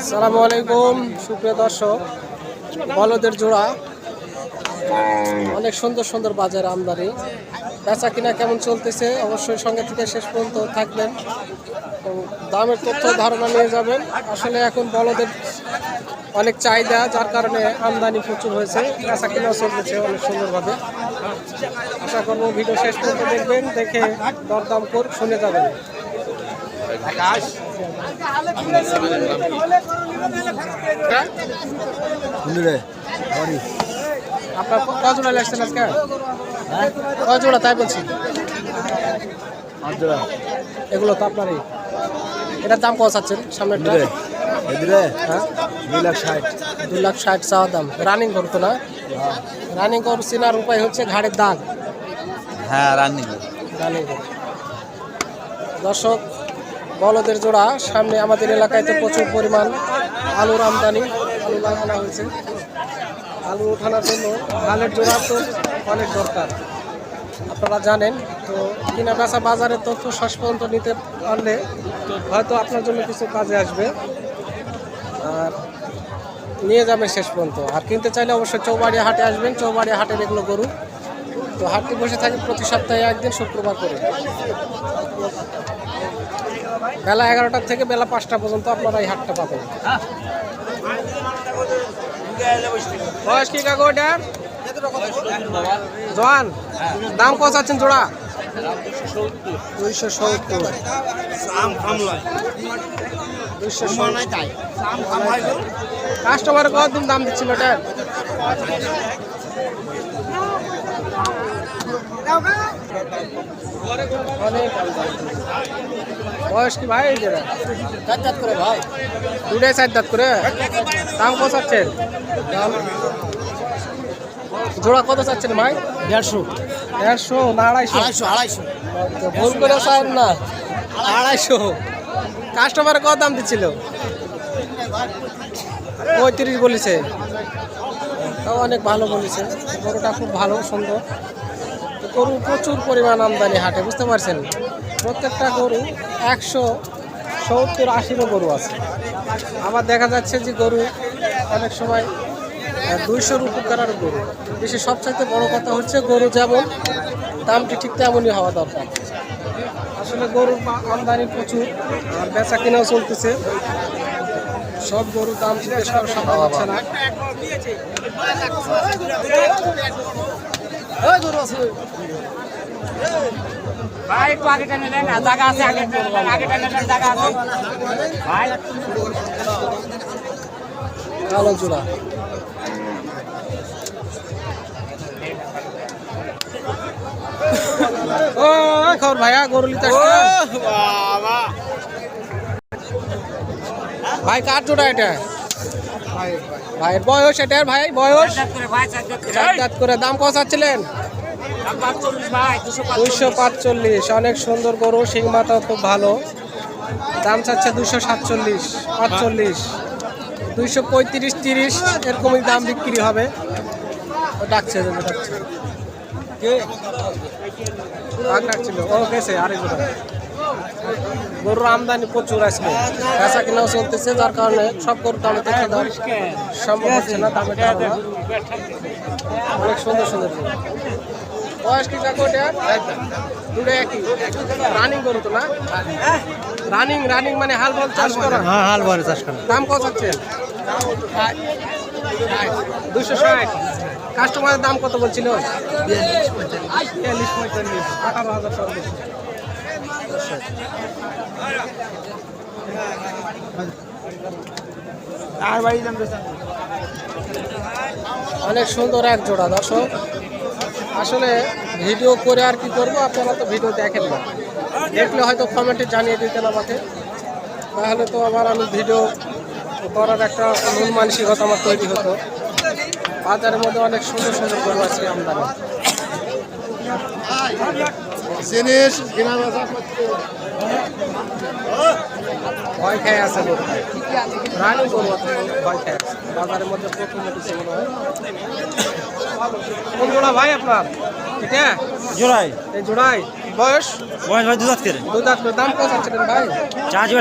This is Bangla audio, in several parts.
আসসালামু আলাইকুম, সুপ্রিয় দর্শক, বলদের জোড়া। অনেক সুন্দর সুন্দর বাজার আমদানি। বেচা কিনা কেমন চলতেছে? অবশ্যই সঙ্গে থেকে শেষ পর্যন্ত থাকবেন। দামের তথ্য ধারণা নিয়ে যাবেন। আসলে এখন বলদের অনেক চাহিদা, যার কারণে আমদানি প্রচুর হয়েছে। বেচা কিনাও চলতেছে অনেক সুন্দরভাবে। আশা করব ভিডিও শেষ পর্যন্ত দেখবেন। দেখে দরদাম কর শুনে যাবেন। আপনার ক জোড়া লাগছেন আজকে ক জোড়া তাই বলছি? এগুলো তো আপনারই এটার দাম কত চাচ্ছেন সামনেরটা হ্যাঁ দুই লাখ ষাট লাখ ষাট চাওয়া দাম। রানিং করতো না। রানিং কর চেনার উপায় হচ্ছে ঘাড়ের দাগ। হ্যাঁ রানিং রানিং দর্শক বলদের জোড়া। সামনে আমাদের এলাকায় তো প্রচুর পরিমাণ আলুর আমদানি, আলু লাগানো হয়েছে। আলু ওঠানোর জন্য ধানের জোড়া তো অনেক দরকার। আপনারা জানেন, তো কিনা বেচা বাজারের তথ্য শেষ পর্যন্ত নিতে পারলে হয়তো আপনার জন্য কিছু কাজে আসবে। আর নিয়ে যাবেন শেষ পর্যন্ত। আর কিনতে চাইলে অবশ্যই চৌবাড়িয়া হাটে আসবেন। চৌবাড়িয়া হাটের এগুলো গরু। তো হাটটি বসে থাকে প্রতি সপ্তাহে একদিন, শুক্রবার করে। বেলা এগারোটা থেকে বেলা পাঁচটা পর্যন্ত আপনারা এই হাটটা পাবেন। বয়স কি কাকু জোয়ান, দাম কত আছেন জোড়া? কাস্টমার কতদিন দাম দিচ্ছিল এটার? অনেক বয়স কি ভাই? যেটা করে ভাই। দুটাই চার দাঁত করে? দাম কত চাচ্ছেন জোড়া কত চাচ্ছেন ভাই? দেড়শো। দেড়শো না আড়াইশো? আড়াইশো আড়াইশো। ভুল করে চান না। আড়াইশো। কাস্টমার কত দাম দিচ্ছিল? পঁয়ত্রিশ বলেছে। তাও অনেক ভালো বলেছে। গরুটা খুব ভালো সুন্দর। গরু প্রচুর পরিমাণ আমদানি হাটে, বুঝতে পারছেন? প্রত্যেকটা গরু একশো সত্তর আশিরও গরু আছে। আবার দেখা যাচ্ছে যে গরু অনেক সময় দুইশোর উপকার গরু। বেশি সবচাইতে বড় কথা হচ্ছে গরু যেমন, দামটি ঠিক তেমনই হওয়া দরকার। আসলে গরুর আমদানি প্রচুর, আর বেচা কেনাও চলতেছে। সব গরুর দাম জিজ্ঞেস করা সম্ভব হচ্ছে না। ভাই একটু আগে টেনে নেন জায়গা আছে আগে টেনে নেন, আগে টেনে নেন জায়গা আছে। ভাই। কালো জোড়া ও খবর ভাইয়া গরু নিতে ভাই কার জোড়া এটা? ভাইয়ের বয়স, এটার ভাই, বয়স? করে, দাম কত চাচ্ছিলেন? দুশো পাঁচচল্লিশ, অনেক সুন্দর গরু, শিং মাথাও খুব ভালো। দাম চাচ্ছে দুশো সাতচল্লিশ, পাঁচচল্লিশ। দুইশো পঁয়ত্রিশ, তিরিশ, এরকমই দাম বিক্রি হবে। ডাকছে ডাকছে। ও গেছে আরেক জোড়া। গরুর আমদানি প্রচুর আজকে। বেচা কিনাও চলতেছে যার কারণে সব গরুর দামে দেখে দাম সম্ভব হচ্ছে না দামে অনেক সুন্দর সুন্দর বয়স কি দুটো একই। রানিং গরু তো না? রানিং রানিং মানে হাল বল চাষ করা? হ্যাঁ হাল বারে চাষ করা। দাম কত হচ্ছে? দুশো ষাট। কাস্টমারের দাম কত বলছিল? বিয়াল্লিশ পঁয়তাল্লিশ। আঠারো হাজার সর্বোচ্চ অনেক সুন্দর এক জোড়া, দর্শক। আসলে ভিডিও করে আর কি করব, আপনারা তো ভিডিও দেখেন না। দেখলে হয়তো কমেন্টে জানিয়ে দিতেন আমাকে। তাহলে তো আবার আমি ভিডিও করার একটা মন মানসিকতা আমার তৈরি হতো। বাজারের মধ্যে অনেক সুন্দর সুন্দর গরু আছে আমদানি। জিনিস ভয় খেয়ে আছে রানি গরু ভয় খেয়ে আছে। বাজারের মধ্যে প্রথম উঠেছে মনে হয়। কোন জোড়া ভাই আপনার? এটা? জোড়াই। এই জোড়াই। বয়স? বয়স ভাই দুধাত করে। দুই দাঁত করে। দাম কত ভাই?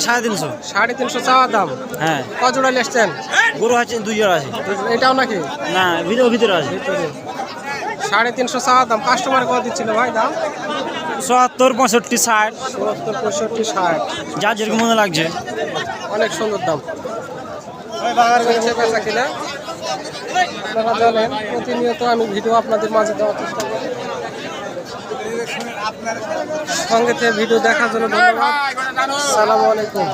সাড়ে তিনশো। সাড়ে তিনশো চাওয়া দাম। হ্যাঁ। ক জোড়া গরু আছে দুই জোড়া আছে। এটাও নাকি? না ভিতরে ভিতরে আছে। ভিতরে। সাড়ে তিনশো চাওয়া দাম। কাস্টমার কত দিচ্ছিল ভাই দাম? চুয়াত্তর পঁয়ষট্টি ষাট। চুয়াত্তর পঁয়ষট্টি ষাট। যা যেরকম মনে লাগছে। অনেক সুন্দর দাম। চলছে বেচা কিনা? আপনারা জানেন প্রতিনিয়ত আমি ভিডিও আপনাদের মাঝে দেওয়ার চেষ্টা করি। সঙ্গে ভিডিও দেখার জন্য ধন্যবাদ। সালামু আলাইকুম।